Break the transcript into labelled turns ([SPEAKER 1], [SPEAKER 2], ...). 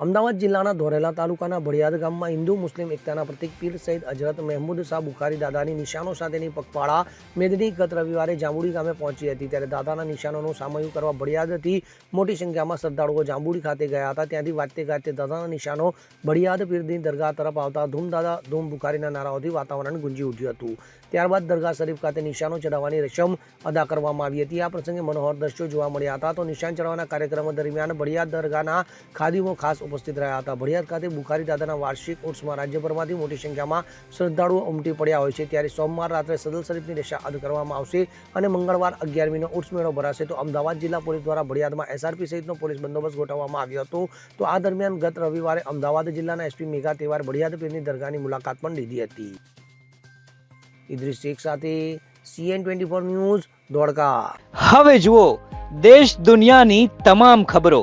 [SPEAKER 1] અમદાવાદ જિલ્લાના ધોરેલા તાલુકાના ભડિયાદ ગામમાં હિન્દુ મુસ્લિમ એકતાના પ્રતિક પીર સૈદ હજરત મહેમૂદ શાહ બુખારી દાદાની નિશાનો સાથેની પગપાળા મેદની ગત રવિવારે જાંબુડી ગામે પહોંચી હતી. ત્યારે દાદાના નિશાનોનું સામયું કરવા ભડિયાદથી મોટી સંખ્યામાં શ્રદ્ધાળુઓ જાંબુડી ખાતે ગયા હતા. ત્યાંથી વાંચતે ગાજતે દાદાના નિશાનો ભડિયાદ પીરની દરગાહ તરફ આવતા ધૂમ દાદા ધૂમ બુખારીના નારાઓથી વાતાવરણ ગુંજી ઉઠ્યું હતું. ત્યારબાદ દરગાહ શરીફ ખાતે નિશાનો ચડાવવાની રસમ અદા કરવામાં આવી હતી. આ પ્રસંગે મનોહર દ્રશ્યો જોવા મળ્યા હતા. તો નિશાન ચડાવવાના કાર્યક્રમો દરમિયાન ભડિયાદ દરગાહના ખાદીમો ખાસ ઉપસ્થિત રહ્યા હતા. ભડિયાદ ખાતે બુખારી દાદાના વાર્ષિક ઉર્સમાં રાજ્યભરમાંથી મોટી સંખ્યામાં શ્રદ્ધાળુઓ ઉમટી પડ્યા હોય છે. ત્યારે સોમવાર રાત્રે સદલ શરીફની રેશા અદ કરવામાં આવશે અને મંગળવાર અગિયારમીનો ઉર્સ મેળો ભરાશે. તો અમદાવાદ જિલ્લા પોલીસ દ્વારા ભડિયાદમાં એસઆરપી સહિતનો પોલીસ બંદોબસ્ત ગોઠવવામાં આવ્યો હતો. તો આ દરમિયાન ગત રવિવારે અમદાવાદ જિલ્લાના એસપી મેઘા તહેવાર ભડિયાદ પીરની દરગાહની મુલાકાત પણ લીધી હતી. સાથે CN twenty four news, Dholka.
[SPEAKER 2] હવે જુઓ, દેશ દુનિયાની તમામ ખબરો.